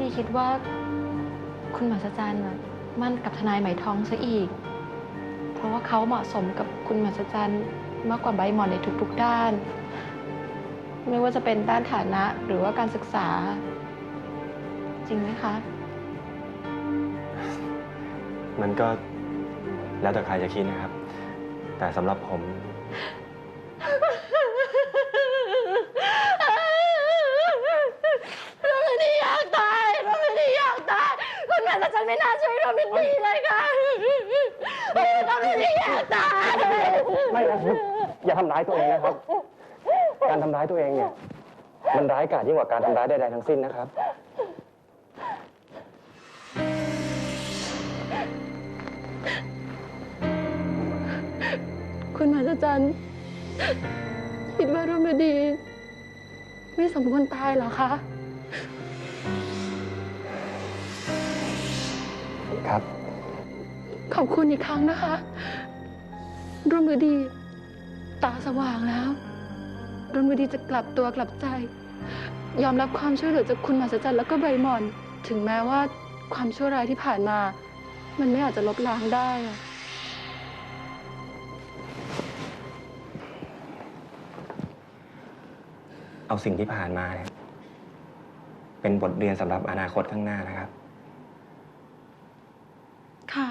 ดีคิดว่า คุณมหัศจรรย์น่ะมั่นกับทนายไหมทองซะอีก เพราะว่าเขาเหมาะสมกับคุณมหัศจรรย์มากกว่าใบหมอนในทุกๆด้าน ไม่ว่าจะเป็นด้านฐานะหรือว่าการศึกษา จริงไหมคะ มันก็แล้วแต่ใครจะคิดนะครับ แต่สำหรับผม เราไม่ได้อยากตายเราไม่ได้อยากตายคุณแม่แต่ฉันไม่น่าช่วยเราเป็นดีเลยค่ะเราไม่ได้อยากตาย ไม่นะครับ อย่าทำร้ายตัวเองนะครับ การทำร้ายตัวเองเนี่ย มันร้ายกาจยิ่งกว่าการทำร้ายใดๆทั้งสิ้นนะครับ คุณมหัศจรรย์คิดว่าเราไม่ดี ไม่สมควรตายเหรอคะ ครับ ขอบคุณอีกครั้งนะคะร่วมมือดี ตาสว่างแล้วร่วมมือดีจะกลับตัวกลับใจ ยอมรับความช่วยเหลือจากคุณมหัศจรรย์แล้วก็ใบหมอน ถึงแม้ว่าความชั่วร้ายที่ผ่านมา มันไม่อาจจะลบล้างได้อะเอาสิ่งที่ผ่านมาเนี่ยเป็นบทเรียนสำหรับอนาคตข้างหน้านะครับ ค่ะ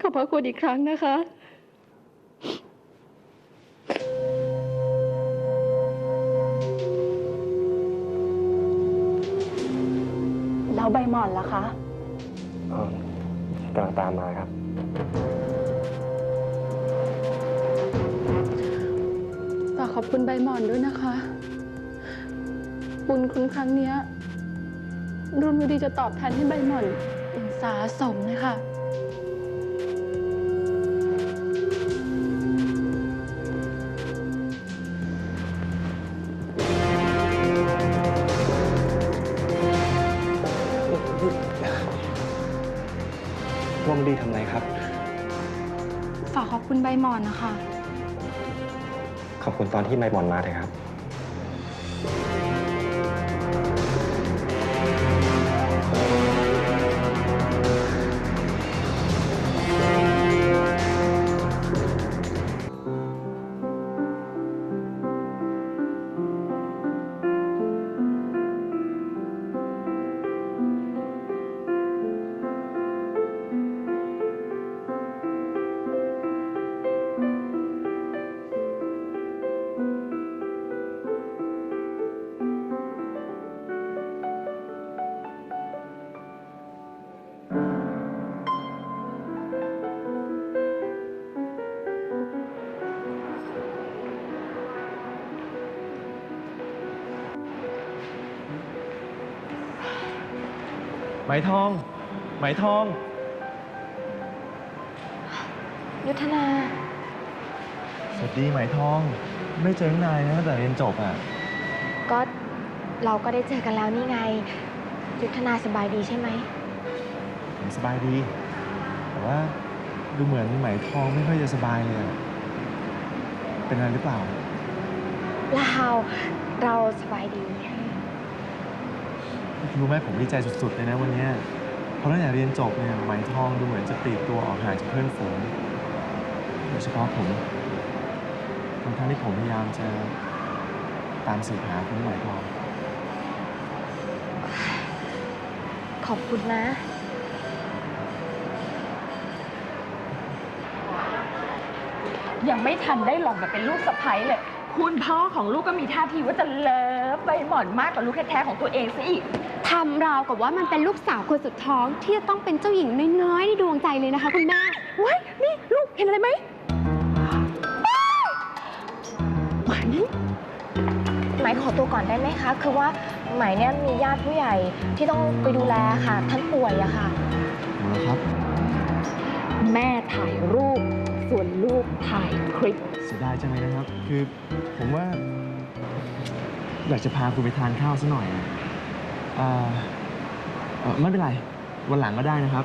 ขอบ พระคุณอีกครั้งนะคะ แล้วใบหมอนล่ะคะเอ่อกำลังตามมาครับ ฝากขอบคุณใบหมอนด้วยนะคะ บุญคุณครั้งเนี้ย รุ่นมือดีจะตอบแทนให้ใบหมอนอย่างสาสมเลยค่ะ ดีทำไรครับ ฝากขอบคุณใบหมอนนะคะ ขอบคุณตอนที่ไม่บอลมาเลยครับ มทอง ไหมทอง ยุทธนา สวัสดีไหมทอง ไม่เจอตั้งนานนะตั้งแต่เรียนจบอะ ก็เราก็ได้เจอกันแล้วนี่ไง ยุทธนาสบายดีใช่ไหม ผมสบายดี แต่ว่าดูเหมือนไหมทองไม่ค่อยจะสบายเลยอะเป็นอะไรหรือเปล่าเราเราสบายดี รู้ไหมผมดีใจสุดๆเลยนะวันเนี้ยเพราะตั้งแต่เรียนจบเนี่ยไหมทองดูเหมือนจะปลีกตัวออกห่างจากเพื่อนฝูงโดยเฉพาะผมทั้งๆที่ผมพยายามจะตามสืบหาคุณไหมทอง ขอบคุณนะ ยังไม่ทันได้หล่อนมาเป็นลูกสะใภ้เลย คุณพ่อของลูกก็มีท่าทีว่าจะเลิ ใบหมอนมากกว่าลูกแท้ๆของตัวเองซะอีก ทำราวกับว่ามันเป็นลูกสาวคนสุดท้อง ที่จะต้องเป็นเจ้าหญิงน้อยๆในดวงใจเลยนะคะคุณแม่ว้ายนี่ลูกเห็นอะไรไหมอ้าวมานี่ไหมายขอตัวก่อนได้ไหมคะ คือว่าไหมายเนี่ยมีญาติผู้ใหญ่ที่ต้องไปดูแลค่ะ ท่านป่วยอะค่ะ เอาละครับแม่ถ่ายรูป ส่วนลูกถ่ายคลิป เสียดายจังเลยนะครับ คือผมว่า อยากจะพาคุณไปทานข้าวสักหน่อยอะอ่าเอ่อไม่เป็นไร วันหลังก็ได้นะครับ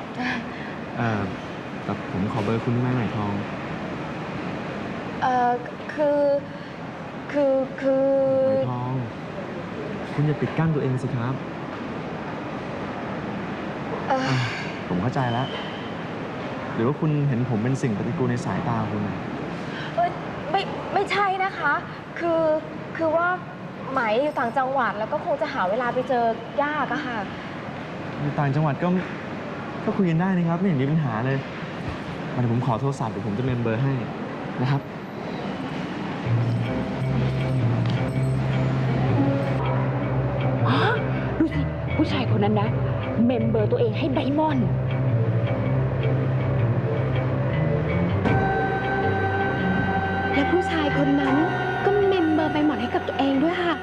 เอ่อแต่ผมขอเบอร์คุณได้ไหมไหมทอง เออคือ คือคือไหมทอง คุณอย่าปิดกั้นตัวเองสิครับเอออะผมเข้าใจแล้ว หรือว่าคุณเห็นผมเป็นสิ่งปฏิกูลในสายตาคุณน่ะเอ้ยไม่ไม่ใช่นะคะ คือคือว่า ไหมอยู่ต่างจังหวัดแล้วก็คงจะหาเวลาไปเจอยากอะค่ะ อยู่ต่างจังหวัดก็ก็คุยกันได้นะครับ ไม่เห็นมีปัญหาเลยมาเดี๋ยวผมขอโทรศัพท์เดี๋ยวผมจะเมมเบอร์ให้นะครับดูสิ ผู้ชายคนนั้นนะ เมมเบอร์ตัวเองให้ไดมอนด์และผู้ชายคนนั้นก็เมมเบอร์ ให้กับตัวเองด้วยค่ะ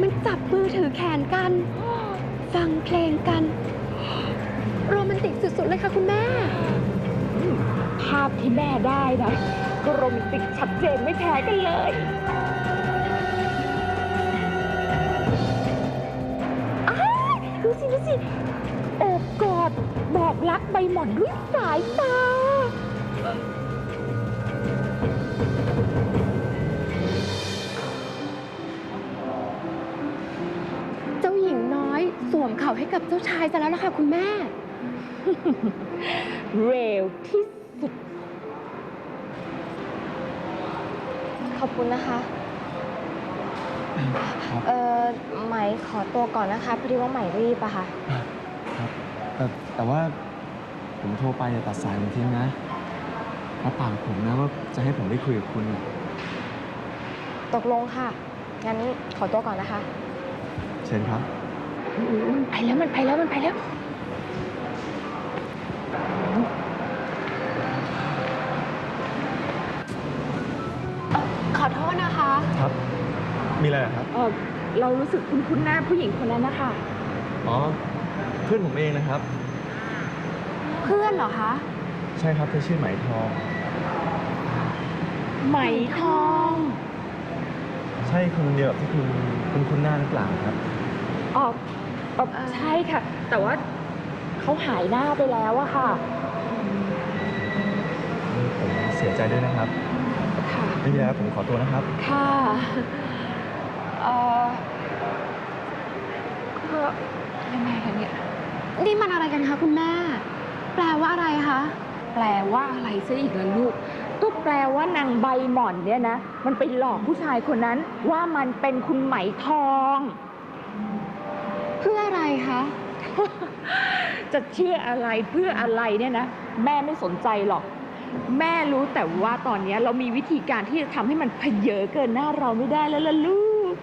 มันจับมือถือแขนกัน ฟังเพลงกัน โรแมนติกสุด ๆ เลยค่ะคุณแม่ ภาพที่แม่ได้นะ ก็โรแมนติกชัดเจนไม่แพ้กันเลย สิดูสิโอบกอดบอกรักใบหม่อนด้วยสายตา เจ้าหญิงน้อยสวมเข่าให้กับเจ้าชายซะแล้วล่ะค่ะคุณแม่ เร็วที่สุด ขอบคุณนะคะ ครับเออไหมขอตัวก่อนนะคะพอดีว่าไหมรีบอะค่ะ ครับแต่แต่ว่าผมโทรไปอย่าตัดสายผมทิ้งนะรับปากกับผมนะว่าจะให้ผมได้คุยกับคุณน่ะตกลงค่ะ งั้นขอตัวก่อนนะคะ เชิญครับมันไปแล้วมันไปแล้วมันไปแล้ว ขอโทษนะคะ ครับ มีอะไรเหรอครับ เออเรารู้สึกคุ้นๆหน้าผู้หญิงคนนั้นนะคะอ๋อ เพื่อนผมเองนะครับ เพื่อนเหรอคะใช่ครับเธอชื่อไหมทอง ไหมทอง ใช่คนเดียวกับที่คุณคุณคุ้นหน้าหรือเปล่าครับอ๋อเอ่อใช่ค่ะ แต่ว่าเขาหายหน้าไปแล้วอะค่ะ ผมเสียใจด้วยนะครับค่ะ ไม่มีแล้วผมขอตัวนะครับ ค่ะเออก็ ยังไงคะเนี่ย นี่มันอะไรกันคะคุณแม่ แปลว่าอะไรคะ แปลว่าอะไรซะอีกล่ะลูก ก็แปลว่านางใบหม่อนเนี่ยนะ มันไปหลอกผู้ชายคนนั้น ว่ามันเป็นคุณไหมทอง เพื่ออะไรคะ จะเชื่ออะไรเพื่ออะไรเนี่ยนะ แม่ไม่สนใจหรอก แม่รู้แต่ว่าตอนนี้เรามีวิธีการที่จะทำให้มันเพเยอเกินหน้าเราไม่ได้แล้วล่ะลูก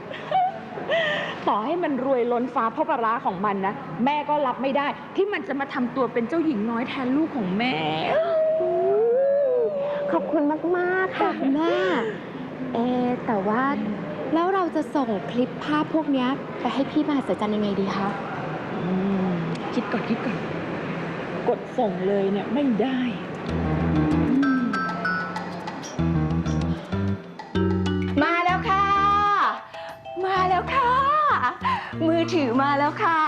ต่อให้มันรวยล้นฟ้าเพราะปลาร้าของมันนะ แม่ก็รับไม่ได้ ที่มันจะมาทำตัวเป็นเจ้าหญิงน้อยแทนลูกของแม่ ขอบคุณมากๆค่ะคุณแม่ เอะแต่ว่าแล้วเราจะส่งคลิปภาพพวกเนี้ยไปให้พี่มหัศจรรย์ยังไงดีคะ อืมคิดก่อนคิดก่อน กดส่งเลยเนี่ยไม่ได้ มือถือมาแล้วค่ะ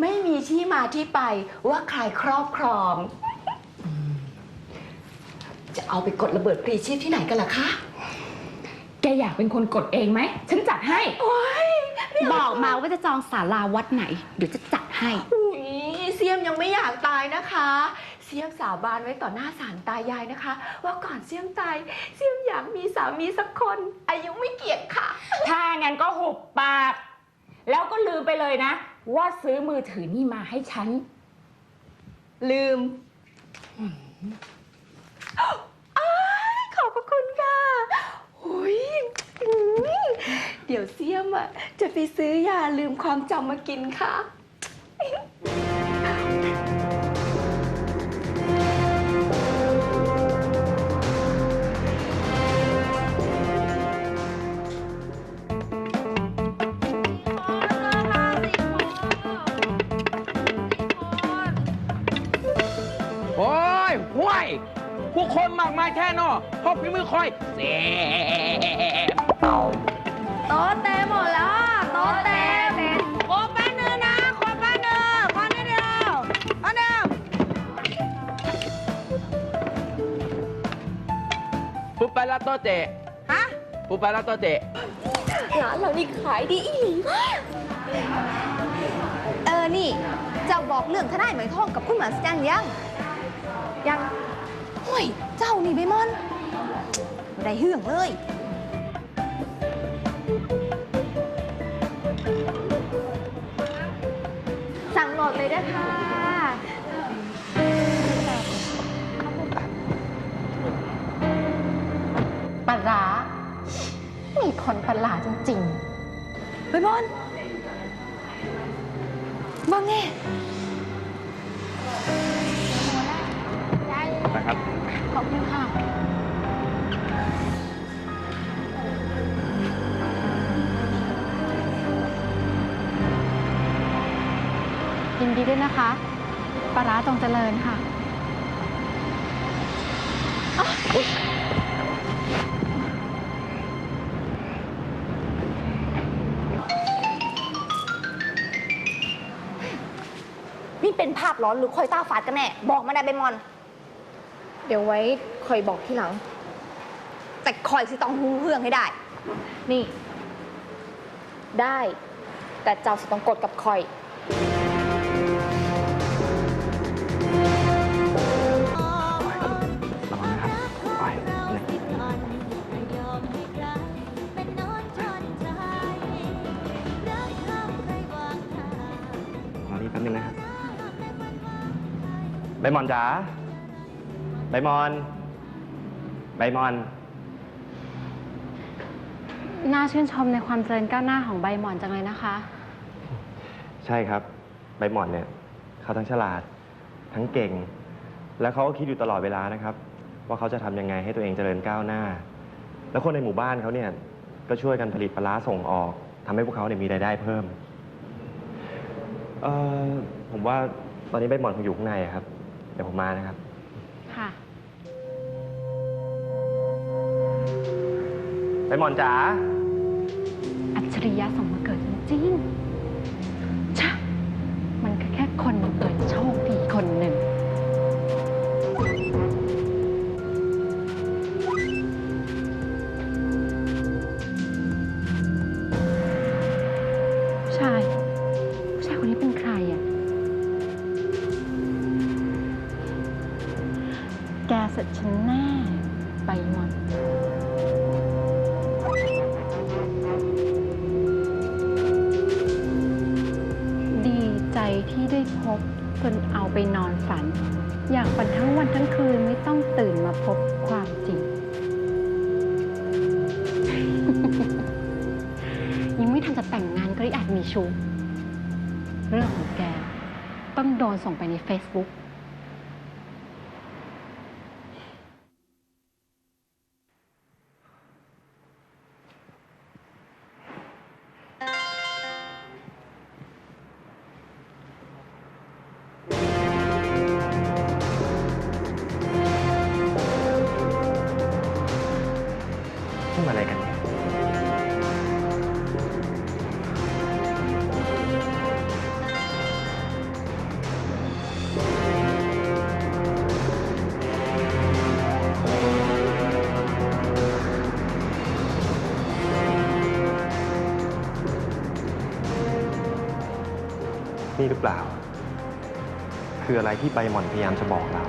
ไม่มีที่มาที่ไปว่าใครครอบครองอืมจะเอาไปกดระเบิดพรีชีพที่ไหนกันล่ะคะ แกอยากเป็นคนกดเองไหม ฉันจัดให้ โอ้ยบอกมาว่าจะจองศาลาวัดไหน เดี๋ยวจะจัดให้ อุ๊ยเสียมยังไม่อยากตายนะคะ เสียมสาบานไว้ต่อหน้าศาลตายายนะคะ ว่าก่อนเสียมตาย เสียมอยากมีสามีสักคน อายุไม่เกี่ยงค่ะ ถ้างั้นก็หุบปาก แล้วก็ลืมไปเลยนะ ว่าซื้อมือถือนี่มาให้ฉัน ลืมอ้ายขอบพระคุณค่ะหุยอืมเดี๋ยวเสียมอะ จะไปซื้อยาลืมความจำมากินค่ะ อกมาแช่นอพบฝีมือคอยเสบโตเต็มหมดแล้วอะโต๊เต็มโอ้าป๊บนึงนะขอป้าบนึงขอนิดเดียวขอนิดเดียวปุปปาลาโตเตะฮะปุ๊บไปาลาโตเตะร้านเรานี่ขายดีอีหลีเออ นี่จะบอกเรื่องทนายไหมทองกับคุณหมาสจังยัง ยัง โอ้ย เจ้านี่เบมอนบ่ได้เหื่องเลย สั่งหมดเลยนะคะปลาร้ามีคนประหลาดจริงเบมอนบังแน่ ๆขอบคุณค่ะ ยินดีด้วยนะคะปลาร้าจงเจริญค่ะ นี่เป็นภาพร้อนหรือคอยต้าฝาดกันแน่ บอกมาได้เบมอน เดี๋ยวไว้คอยบอกทีหลัง แต่คอยสิต้องหูเฮืองให้ได้ นี่ ได้ แต่เจ้าสิต้องกดกับคอย ระวังนะครับไปเลยรอนี่แป๊บนึงนะครับใบหมอนจ๋า ใบหมอน ใบหมอน น่าชื่นชมในความเจริญก้าวหน้าของใบหมอนจังเลยนะคะ ใช่ครับ ใบหมอนเนี่ย เขาทั้งฉลาด ทั้งเก่ง แล้วเขาก็คิดอยู่ตลอดเวลานะครับ ว่าเขาจะทำยังไงให้ตัวเองเจริญก้าวหน้า แล้วคนในหมู่บ้านเขาเนี่ย ก็ช่วยกันผลิตปลาร้าส่งออกทำให้พวกเขาเนี่ยมีรายได้เพิ่ม เอ่อผมว่าตอนนี้ใบหมอนคงอยู่ข้างในอะครับ เดี๋ยวผมมานะครับ ใบหมอนจ๋า อัจฉริยะสมมาเกิดจริงๆชะมันก็แค่คนเกิดโชคดีคนหนึ่ง ผู้ชาย ผู้ชายคนนี้เป็นใครอะ แกเสร็จฉันแน่ มีชู้เรื่องของแกต้องโดนส่งไปใน Facebook หรือเปล่า คืออะไรที่ใบหม่อนพยายามจะบอกเรา